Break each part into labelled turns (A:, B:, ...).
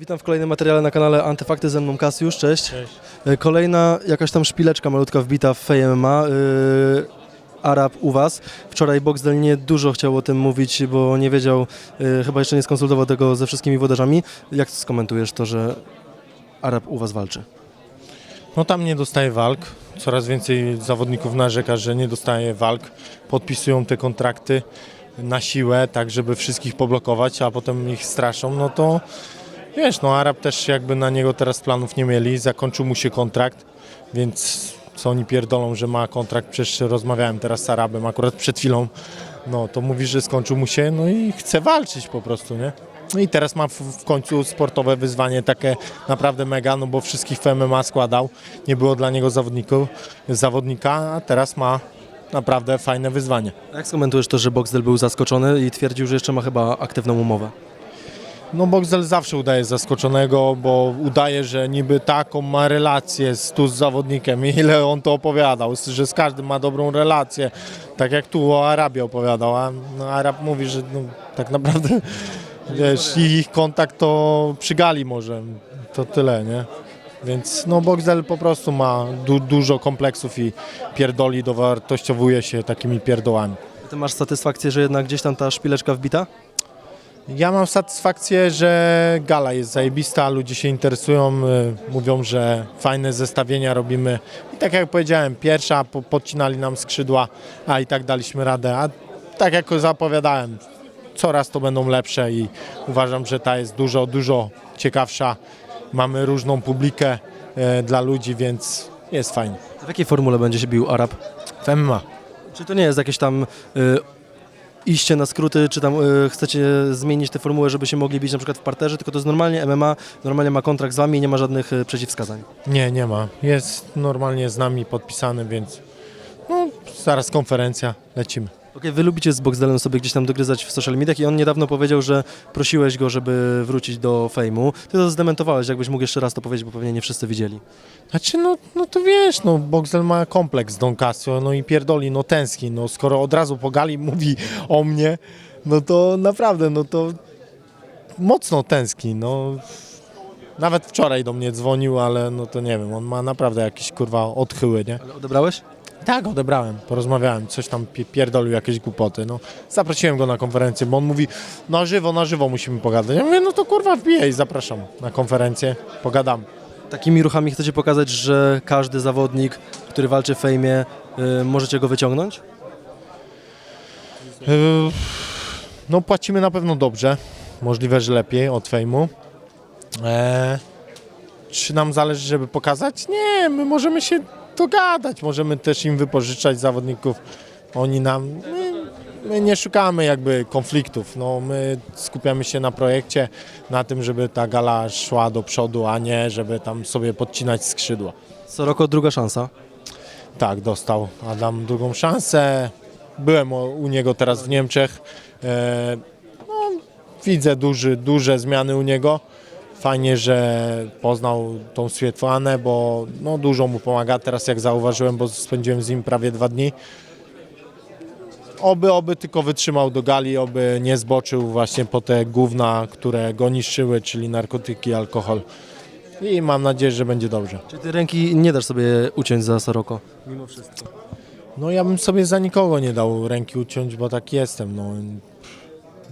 A: Witam w kolejnym materiale na kanale Antyfakty ze mną Kasiusz, cześć.
B: Cześć.
A: E, Kolejna jakaś tam szpileczka malutka wbita w MMA. Yy, Arab u Was. Wczoraj Boxdel nie dużo chciał o tym mówić, bo nie wiedział, yy, chyba jeszcze nie skonsultował tego ze wszystkimi włodarzami. Jak skomentujesz to, że Arab u Was walczy?
B: No tam nie dostaje walk. Coraz więcej zawodników narzeka, że nie dostaje walk. Podpisują te kontrakty na siłę, tak żeby wszystkich poblokować, a potem ich straszą. No to wiesz, no Arab też jakby na niego teraz planów nie mieli. Zakończył mu się kontrakt, więc co oni pierdolą, że ma kontrakt. Przecież rozmawiałem teraz z Arabem akurat przed chwilą. No to mówi, że skończył mu się, no i chce walczyć po prostu, nie? No i teraz ma w, końcu sportowe wyzwanie takie naprawdę mega, no bo wszystkich w MMA składał, nie było dla niego zawodników, zawodnika, a teraz ma naprawdę fajne wyzwanie.
A: Jak skomentujesz to, że Boxdel był zaskoczony i twierdził, że jeszcze ma chyba aktywną umowę?
B: No Boxel zawsze udaje zaskoczonego, bo udaje, że niby taką ma relację z, tu z zawodnikiem, ile on to opowiadał, że z każdym ma dobrą relację, tak jak tu o Arabie opowiadał, a no, Arab mówi, że no, tak naprawdę wiesz, ich kontakt to przy gali może, to tyle, nie? Więc no Boxel po prostu ma du- dużo kompleksów i pierdoli, dowartościowuje się takimi pierdołami.
A: Ty masz satysfakcję, że jednak gdzieś tam ta szpileczka wbita?
B: Ja mam satysfakcję, że gala jest zajebista, ludzie się interesują, y, mówią, że fajne zestawienia robimy. I tak jak powiedziałem, pierwsza po, podcinali nam skrzydła, a i tak daliśmy radę. A tak jak zapowiadałem, coraz to będą lepsze i uważam, że ta jest dużo, dużo ciekawsza. Mamy różną publikę e, dla ludzi, więc jest fajnie.
A: W jakiej formule będzie się bił Arab?
B: W MMA.
A: Czy to nie jest jakieś tam y, iście na skróty, czy tam y, chcecie zmienić tę formułę, żeby się mogli bić na przykład w parterze, tylko to jest normalnie MMA, normalnie ma kontrakt z wami i nie ma żadnych y, przeciwwskazań.
B: Nie, nie ma. Jest normalnie z nami podpisany, więc no, zaraz konferencja, lecimy.
A: Okej, wy lubicie z Boxdelem sobie gdzieś tam dogryzać w social mediach i on niedawno powiedział, że prosiłeś go, żeby wrócić do fejmu. Ty to zdementowałeś, jakbyś mógł jeszcze raz to powiedzieć, bo pewnie nie wszyscy widzieli.
B: Znaczy, no, no to wiesz, no, Boxel ma kompleks Don Casio, no i pierdoli, no tęskni, no skoro od razu po gali mówi o mnie, no to naprawdę, no to mocno tęskni, no. Nawet wczoraj do mnie dzwonił, ale no to nie wiem, on ma naprawdę jakieś kurwa odchyły, nie?
A: Ale odebrałeś?
B: Tak, odebrałem, porozmawiałem, coś tam pie- pierdolił, jakieś głupoty, no. Zaprosiłem go na konferencję, bo on mówi, na żywo, na żywo musimy pogadać. Ja mówię, no to kurwa wbijaj, zapraszam na konferencję, pogadamy.
A: Takimi ruchami chcecie pokazać, że każdy zawodnik, który walczy w fejmie, y, możecie go wyciągnąć?
B: Yy, No płacimy na pewno dobrze, możliwe, że lepiej od fejmu. Eee, czy nam zależy, żeby pokazać? Nie, my możemy się dogadać, możemy też im wypożyczać zawodników. Oni nam, my, my nie szukamy jakby konfliktów, no, my skupiamy się na projekcie, na tym, żeby ta gala szła do przodu, a nie żeby tam sobie podcinać skrzydła.
A: Co roku druga szansa.
B: Tak, dostał Adam drugą szansę. Byłem u niego teraz w Niemczech. E, no, widzę duży, duże zmiany u niego. Fajnie, że poznał tą Swietłanę, bo no, dużo mu pomaga teraz, jak zauważyłem, bo spędziłem z nim prawie dwa dni. Oby, oby tylko wytrzymał do gali, oby nie zboczył właśnie po te gówna, które go niszczyły, czyli narkotyki, alkohol. I mam nadzieję, że będzie dobrze.
A: Czy ty ręki nie dasz sobie uciąć za Soroko? Mimo wszystko.
B: No ja bym sobie za nikogo nie dał ręki uciąć, bo tak jestem. No.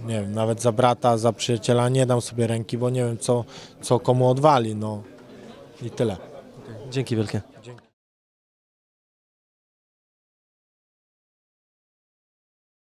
B: Nie wiem, nawet za brata, za przyjaciela nie dam sobie ręki, bo nie wiem co, co komu odwali. No i tyle.
A: Dzięki wielkie.